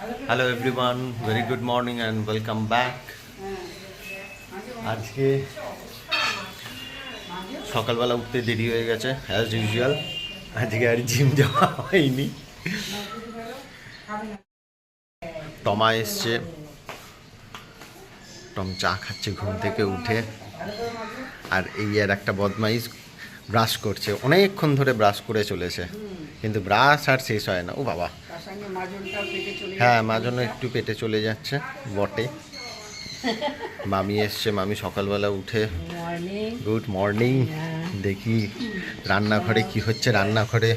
Hello everyone very good morning and welcome back আজকে সকালবেলা উঠতে দেরি হয়ে গেছে অ্যাজ ইউজুয়াল আজকে আর জিম যাওয়া হয়নি। টমা এসছে। টম চা খাচ্ছে ঘুম থেকে উঠে। আর এই আর একটা বদমাইশ ব্রাশ করছে। অনেকক্ষণ ধরে ব্রাশ করে চলেছে। কিন্তু ব্রাশ আর শেষ হয় না। ও বাবা। পেটে মা হ্যাঁ মাঝনে একটু পেটে চলে যাচ্ছে বটে। মামি এসছে মামি সকালবেলা উঠে। গুড মর্নিং দেখি রান্নাঘরে কি হচ্ছে রান্নাঘরে।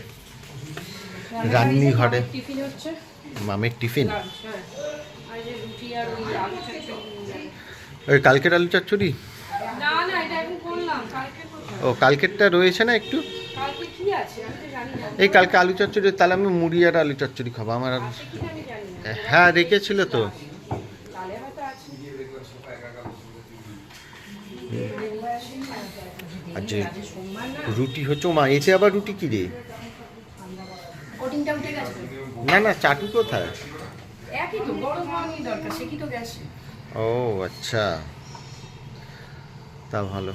রান্নিঘরে। টিফিন হচ্ছে? মামির টিফিন? হ্যাঁ। ওই কালকের আলু চচ্চড়ি? ও কালকেরটা রয়েছে না একটু? এই কালকে আলু চচ্চড়ি তাহলে আমি মুড়ি আর আলু চচ্চড়ি খাব আমার হ্যাঁ রেখেছিল তো। না রুটি হচ্ছে মা এতে আবার রুটি কি রে? না না চাটু কোথায়? ও আচ্ছা। তা ভালো।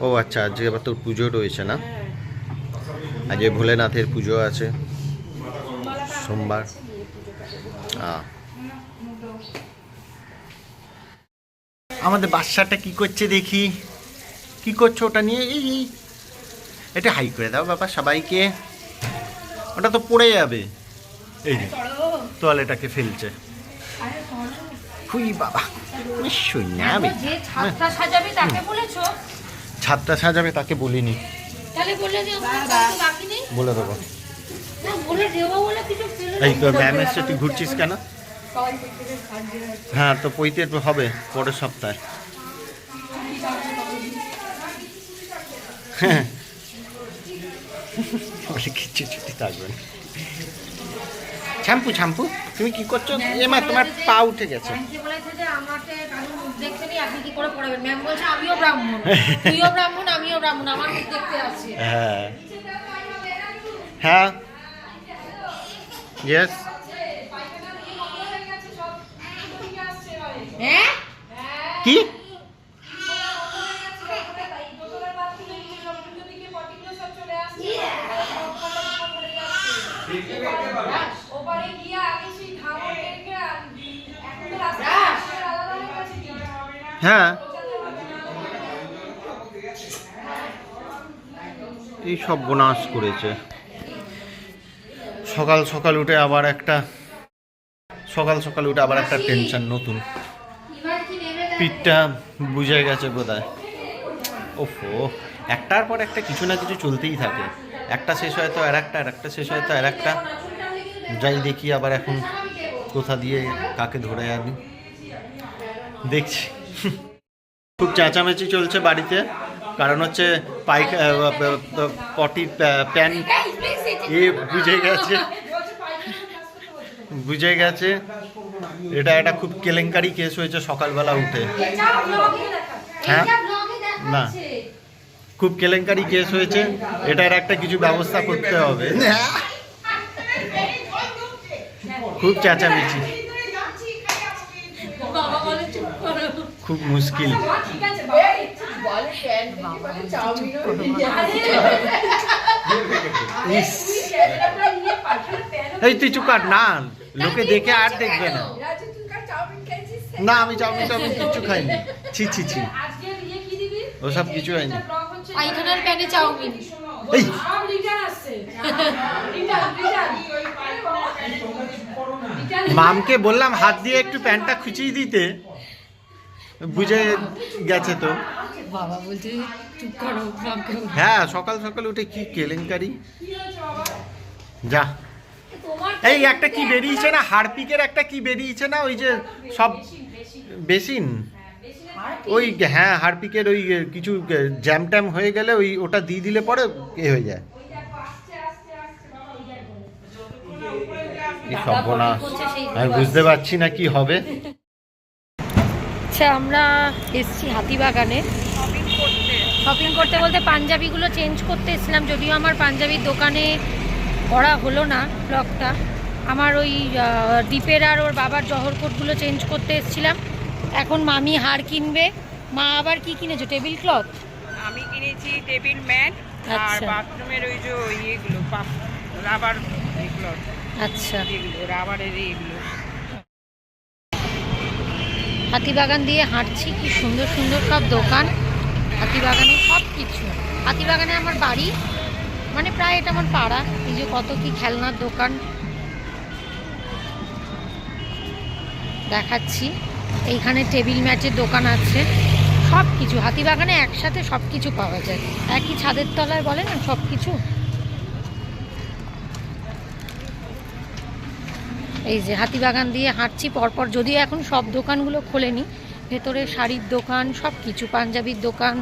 ও আচ্ছা আজকে আবার তোর পুজো রয়েছে না? হ্যাঁ। আজকে ভোলেনাথের পুজো আছে। সোমবার। আমাদের বাচ্চাটা কি করছে দেখি। কি করছ ওটা নিয়ে? এই এটা হাই করে দাও বাবা সবাইকে। ওটা তো পড়ে যাবে। এই যে তোয়ালেটাকে ফেলছে। হুই বাবা নিশ্চয়ই নেবে যে ছাদটা সাজাবে তাকে বলেছ? ছাদটা সাজাবে তাকে বলিনি। তাহলে বলে দিও তো বাকি নেই বলে দেবো না বলে দেবো বলে কিছু ফেলে এই তো ম্যাম এসছে তুই ঘুরছিস কেন? হ্যাঁ তো পইতে হবে পরের সপ্তাহে। হ্যাঁ। কিচ্ছু ছুটি থাকবে না। শ্যাম্পু শ্যাম্পু তুমি কি করছ? এমা তোমার পা উঠে গেছে। হ্যাঁ। হ্যাঁ ইয়েস হ্যাঁ? কি? হ্যাঁ। এই সব বোনাস করেছে। সকাল সকাল উঠে আবার একটা, সকাল সকাল উঠে আবার একটা টেনশন নতুন। পিঠটা বুঝে গেছে বোধহয়। ওফো, একটার পর একটা কিছু না কিছু চলতেই থাকে। একটা শেষ হয় তো আর একটা আর একটা শেষ হয় তো আর একটা। যাই দেখি আবার এখন কোথা দিয়ে কাকে ধরে আনি। দেখছি। খুব চেঁচামেচি চলছে বাড়িতে। কারণ হচ্ছে পাইক পটি প্যান এ বুঝে গেছে। বুঝে গেছে। এটা একটা খুব কেলেঙ্কারি কেস হয়েছে সকালবেলা উঠে। হ্যাঁ? না। খুব কেলেঙ্কারি কেস হয়েছে। এটার একটা কিছু ব্যবস্থা করতে হবে। খুব চেঁচামেচি। খুব মুশকিল। ইস। এই তুই চুপ কর না লোকে দেখে আর দেখবে না। না আমি চাউমিন টাউমিন কিচ্ছু খাইনি। ছি ছি ছি। ওসব কিছু হয়নি পায়খানার প্যানে চাউমিন। এই। মামকে বললাম হাত দিয়ে একটু প্যান্টটা খুঁচিয়ে দিতে। বুঝে গেছে তো। বাবা বলছে চুপ করো। হ্যাঁ সকাল সকাল উঠে কি কেলেঙ্কারি। যা। এই একটা কি বেরিয়েছে না? হারপিকের একটা কি বেরিয়েছে না? ওই যে সব বেসিন? ওই হ্যাঁ হারপিকের ওই কিছু জ্যাম ট্যাম হয়ে গেলে ওই ওটা দিয়ে দিলে পরে এ হয়ে যায়। সর্বনাশ আমি বুঝতে পারছি না কি হবে। আচ্ছা আমরা এসছি হাতিবাগানে। শপিং করতে। বলতে পাঞ্জাবিগুলো চেঞ্জ করতে এসেছিলাম যদিও আমার পাঞ্জাবির দোকানে করা হলো না ব্লগটা আমার ওই দীপের আর ওর বাবার জহর কোটগুলো চেঞ্জ করতে এসেছিলাম। এখন মামি হার কিনবে। মা আবার কি কিনেছো? টেবিল ক্লথ আমি কিনেছি টেবিল ম্যাট আর আচ্ছা। বাথরুমের ওই যে ইয়েগুলো রাবার আচ্ছা। রাবারের এগুলো হাতিবাগান দিয়ে হাঁটছি কি সুন্দর সুন্দর সব দোকান। হাতিবাগানে সব কিছু হাতিবাগানে আমার বাড়ি। মানে প্রায় এটা আমার পাড়া। এই যে কত কি খেলনার দোকান। দেখাচ্ছি। এইখানে টেবিল ম্যাচের দোকান আছে। সব কিছু হাতিবাগানে একসাথে সব কিছু পাওয়া যায়। একই ছাদের তলায় বলে না সব কিছু এই যে হাতিবাগান দিয়ে হাঁটছি, পরপর যদিও এখন সব দোকানগুলো খোলেনি। ভেতরে শাড়ির দোকান সব কিছু পাঞ্জাবির দোকান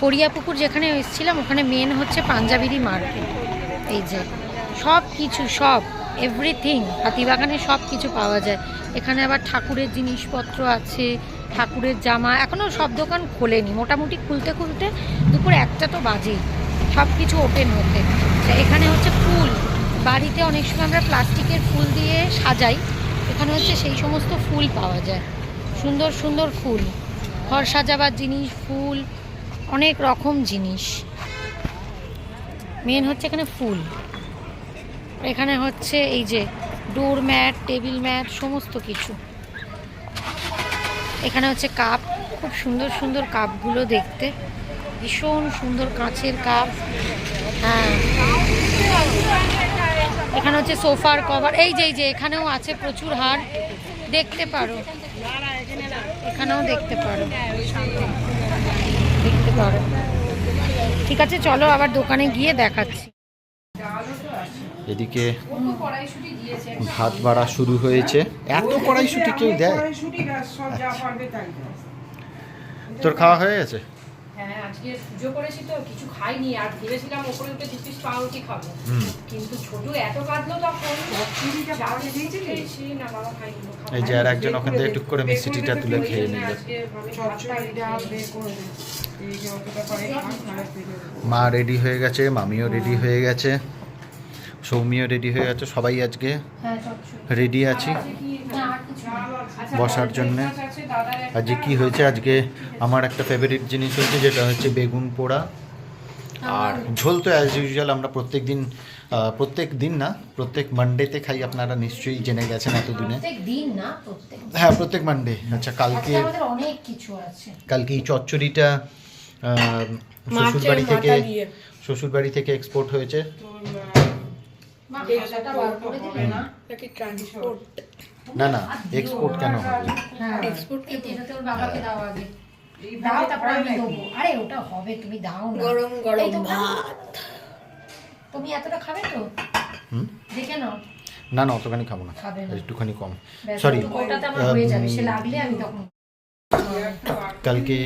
ফরিয়াপুকুর যেখানে এসেছিলাম, ওখানে মেন হচ্ছে পাঞ্জাবিরই মার্কেট এই যে, সব কিছু, সব এভরিথিং হাতিবাগানে সব কিছু পাওয়া যায়। এখানে আবার ঠাকুরের জিনিসপত্র আছে, ঠাকুরের জামা এখনও সব দোকান খোলেনি। মোটামুটি খুলতে খুলতে দুপুর একটা তো বাজেই। সব কিছু ওপেন হতে। এখানে হচ্ছে ফুল। বাড়িতে অনেক সময় আমরা প্লাস্টিকের ফুল দিয়ে সাজাই। এখানে হচ্ছে সেই সমস্ত ফুল পাওয়া যায়। সুন্দর সুন্দর ফুল। ঘর সাজাবার জিনিস, ফুল অনেক রকম জিনিস। মেন হচ্ছে এখানে ফুল। এখানে হচ্ছে এই যে ডোর ম্যাট টেবিল ম্যাট সমস্ত কিছু। এখানে হচ্ছে কাপ খুব সুন্দর সুন্দর কাপগুলো দেখতে। ভীষণ সুন্দর কাঁচের কাপ হ্যাঁ। এখানে হচ্ছে সোফার কভার এই যে এই যে, এখানেও আছে প্রচুর হার। দেখতে পারো। এখানেও দেখতে পারো। দেখতে পারো। ঠিক আছে চলো আবার দোকানে গিয়ে দেখাচ্ছি। এদিকে ভাত বাড়া শুরু হয়েছে। এত কড়াইশুটি কেউ দেয়? তোর খাওয়া হয়ে গেছে? হ্যাঁ আজকে পুজো করেছি তো কিছু খাইনি। আর ভেবেছিলাম ওপরে উঠে দু পিস পাউরুটি খাব। কিন্তু ছোট এত কাঁদলো তখন। খেয়েছি না বাবা খাইনি খাব। এই যে আর একজন ওখান থেকে টুক করে মিষ্টিটা তুলে খেয়ে নিল। মা রেডি হয়ে গেছে মামিও রেডি হয়ে গেছে সৌমিও রেডি হয়ে গেছে সবাই আজকে হ্যাঁ রেডি আছি না। আচ্ছা, বসার জন্যে। আছে আজকে কি হয়েছে? আজকে আমার একটা ফেভারিট জিনিস হয়েছে যেটা হচ্ছে বেগুন পোড়া। আর ঝোল তো অ্যাজ ইউজুয়াল আমরা প্রত্যেক দিন প্রত্যেক দিন না প্রত্যেক মানডেতে খাই আপনারা নিশ্চয়ই জেনে গেছেন এতদিনে। হ্যাঁ প্রত্যেক মানডে আচ্ছা কালকে আছে। কালকে এই চচ্চড়িটা শ্বশুরবাড়ি থেকে শ্বশুরবাড়ি থেকে এক্সপোর্ট হয়েছে। না? না এক্সপোর্ট কেন হবে? হ্যাঁ এক্সপোর্ট এই তেটা তোর বাবাকে দাও আগে। দাও তারপর আমি দেবো। আরে ওটা হবে তুমি দাও না। গরম গরম ভাত। তুমি এতটা খাবে তো? হুম? দেখে নাও। না না অতখানি খাব না। একটুখানি কম। সরি ওটাতে আমার হয়ে যাবে। সে লাগলে আমি তখন কালকে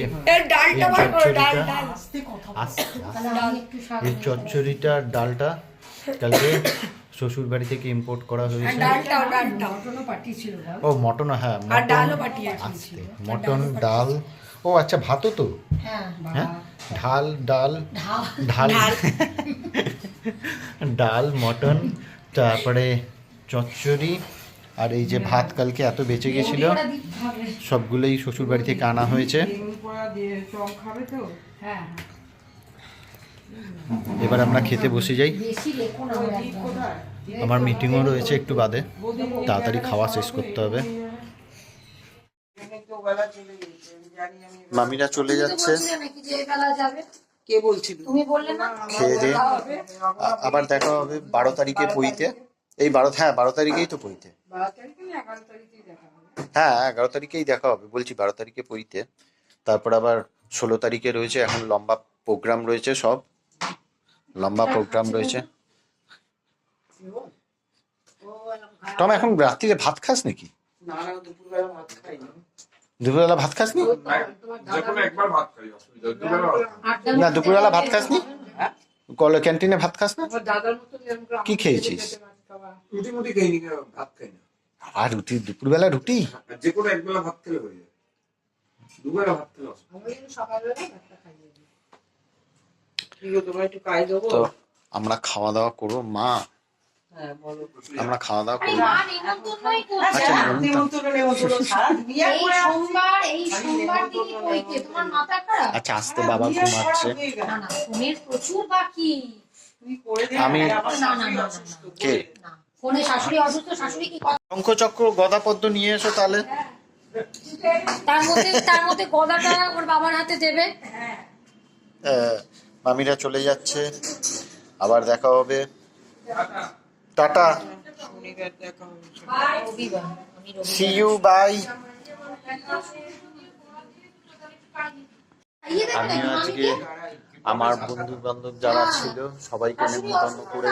এই চচ্চড়িটা ডালটা কালকে শ্বশুর বাড়ি থেকে ইম্পোর্ট করা হয়েছে। ও মটন হ্যাঁ মটন ডাল। ও আচ্ছা ভাতও তো? হ্যাঁ হ্যাঁ? ঢাল ডাল ঢাল। ডাল মটন তারপরে চচ্চড়ি আর এই যে ভাত কালকে এত বেঁচে গেছিল। সবগুলোই শ্বশুর বাড়ি থেকে আনা হয়েছে। হ্যাঁ এবার আমরা খেতে বসে যাই। আমার মিটিংও রয়েছে একটু বাদে। তাড়াতাড়ি খাওয়া শেষ করতে হবে। মামিরা চলে যাচ্ছে। কে বলছিল তুমি বললে না? খেয়ে দিয়ে আবার দেখা হবে বারো তারিখে পইতে এই বারো হ্যাঁ বারো তারিখেই তো পইতে হ্যাঁ এগারো তারিখেই দেখা হবে। বলছি বারো তারিখে পইতে তারপর আবার ষোলো তারিখে রয়েছে এখন লম্বা প্রোগ্রাম রয়েছে সব। লম্বা প্রোগ্রাম রয়েছে। টম এখন রাত্রিরে ভাত খাস নাকি? দুপুরবেলা ভাত খাইনি। খাসনি? যেকোনো একবার ভাত খাই অসুবিধা নেই। দুবেলা ভাত খাই। না দুপুরবেলা ভাত খাসনি কলে ক্যান্টিনে ভাত খাস না? কি খেয়েছিস? রুটি মুটি খাই ভাত খাই না আর রুটি দুপুরবেলা রুটি? যে কোনো একবেলা ভাত খেলে হয়ে যায়। দুবেলা ভাত খেলে তো আমরা খাওয়া দাওয়া করব মা। হ্যাঁ আমরা খাওয়া দাওয়া করব। আচ্ছা, করে সোমবার এই সোমবার দিনই কইতে তোমার মাথা খারাপ? আচ্ছা আসতে বাবা ঘুমাচ্ছে। আমি- আমার না, না, শাশুড়ি না, না, অসুস্থ। কে? ফোনে শাশুড়ি অসুস্থ শাশুড়ি কি কথা? শঙ্খচক্র গদাপদ্ম নিয়ে এসো তাহলে। তার মধ্যে তার মধ্যে গদাটা ওর বাবার হাতে দেবে। আহ, মামিরা চলে যাচ্ছে। আবার দেখা হবে। টাটা। সি ইউ বাই আমি আজকে আমার বন্ধু বান্ধব যারা ছিল সবাইকে নেমন্তন্ন করে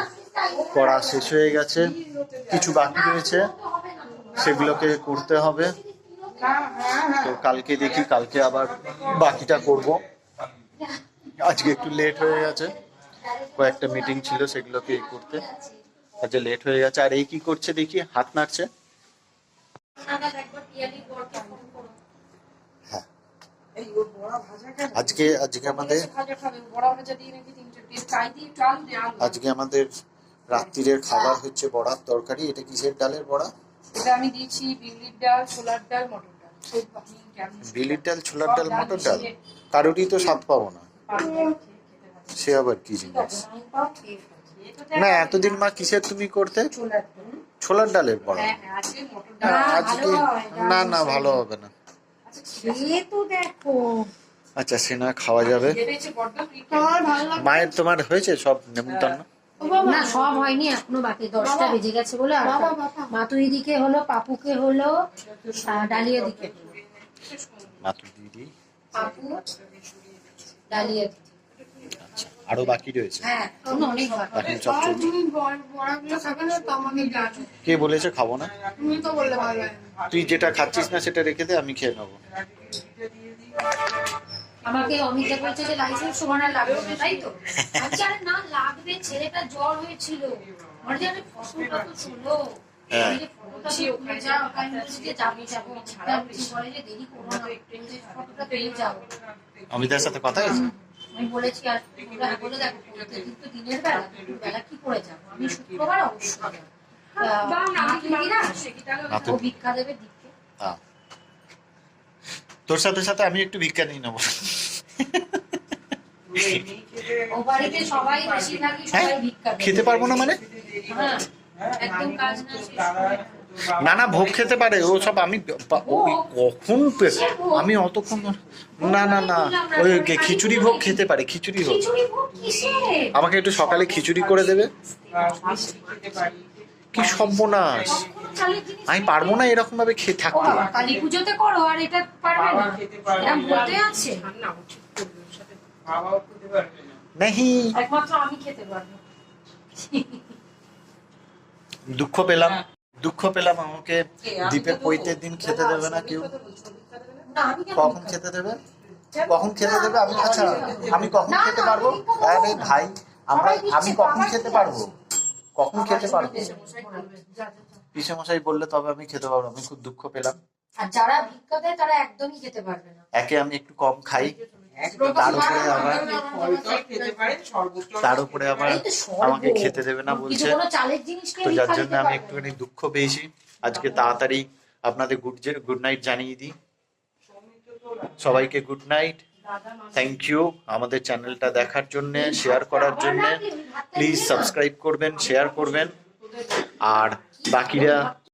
করা শেষ হয়ে গেছে। কিছু বাকি রয়েছে সেগুলোকে করতে হবে। তো কালকে দেখি কালকে আবার বাকিটা করব। আজকে একটু লেট হয়ে গেছে। কয়েকটা মিটিং ছিল সেগুলোকে করতে। আজকে লেট হয়ে গেছে। আর এই কি করছে দেখি হাত নাড়ছে। আলু দিয়ে আলু। আজকে আমাদের রাত্রিরের খাবার হচ্ছে বড়ার তরকারি। এটা কিসের ডালের বড়া? এটা আমি দিয়েছি বিউলির ডাল ছোলার ডাল মটর ডাল। বিলির ডাল ছোলার ডাল মটর ডাল? কারোরই তো স্বাদ পাবো না। সে আবার কি জিনিস? না এতদিন মা কিসের তুমি করতে? ছোলার ডালের বড়া। হ্যাঁ আজকে আজকে না না ভালো হবে না। খেয়ে তো দেখো। আচ্ছা সে না খাওয়া যাবে। মায়ের তোমার হয়েছে সব নেমন্তন্ন না সব হয়নি এখনও বাকি দশটা বেজে গেছে বলে আর মাতুরি দিকে হলো পাপুকে হলো ডালিয়া দিকে হলো। দিদি পাপু? ডালিয়া দিকে আচ্ছা আরও বাকি রয়েছে? হ্যাঁ এখনও অনেক বাকি এখন সব চলছে। কে বলেছে খাব না? তুই যেটা খাচ্ছিস না সেটা রেখে দে আমি খেয়ে নেব। আমাকে অমিতা বলছে যে লাইসেন্স সমানে লাগবে না তাই তো? আচ্ছা আরে না লাগবে ছেলেটা জ্বর হয়েছিল। আমার যে আরে ফসলটা তো ছিল। হ্যাঁ। আমি। অমিতার সাথে কথা হয়েছে? আমি বলেছি আর বলে বলে দেখো প্রত্যেকদিন তো দিনের বেলা বেলা কি করে যাব? আমি শুক্রবার অবশ্যই যাব। ভিক্ষা দেবে হ্যাঁ। তোর সাথে সাথে আমি একটু ভিক্ষা নিয়ে নেব। হ্যাঁ সবাই ভিক্ষা খেতে পারব না মানে? হ্যাঁ একদম কাজ না। না না ভোগ খেতে পারে ও সব আমি কখন পে- আমি অতক্ষণ না না না ওই খিচুড়ি ভোগ খেতে পারে খিচুড়ি ভোগ? আমাকে একটু সকালে খিচুড়ি করে দেবে। কি সর্বনাশ। আমি পারব না এরকম ভাবে খেয়ে থাকতে। কালী পুজোতে করো আর এটা পারবে না। খেতে পারবে এরম না। বলতে আছে। না ও ঠিক করবে ওর সাথে বাবাও খেতে পারবে না। নাহি। একমাত্র আমি খেতে পারব। দুঃখ পেলাম। দুঃখ পেলাম আমাকে দ্বীপের পৈতের দিন খেতে দেবে না কেউ? কখন খেতে দেবে? কখন খেতে দেবে? আমি আচ্ছা আমি কখন খেতে পারব? আরে ভাই আমরা আমি কখন খেতে পারব? কখন খেতে পারব? পিসে মশাই বললে তবে আমি খেতে পারব আমি খুব দুঃখ পেলাম। আর যারা ভিক্ষা দেয় তারা একদমই খেতে পারবে না। একে আমি একটু কম খাই। তার উপরে আবার তার উপরে আবার। আমাকে খেতে দেবে না বলছে। তো যার জন্য আমি একটুখানি দুঃখ পেয়েছি। আজকে তাড়াতাড়ি আপনাদের গুড গুড নাইট জানিয়ে দিই। সবাইকে গুড নাইট থ্যাংক ইউ আমাদের চ্যানেলটা দেখার জন্য শেয়ার করার জন্য। প্লিজ সাবস্ক্রাইব করবেন শেয়ার করবেন। আর বাকিরা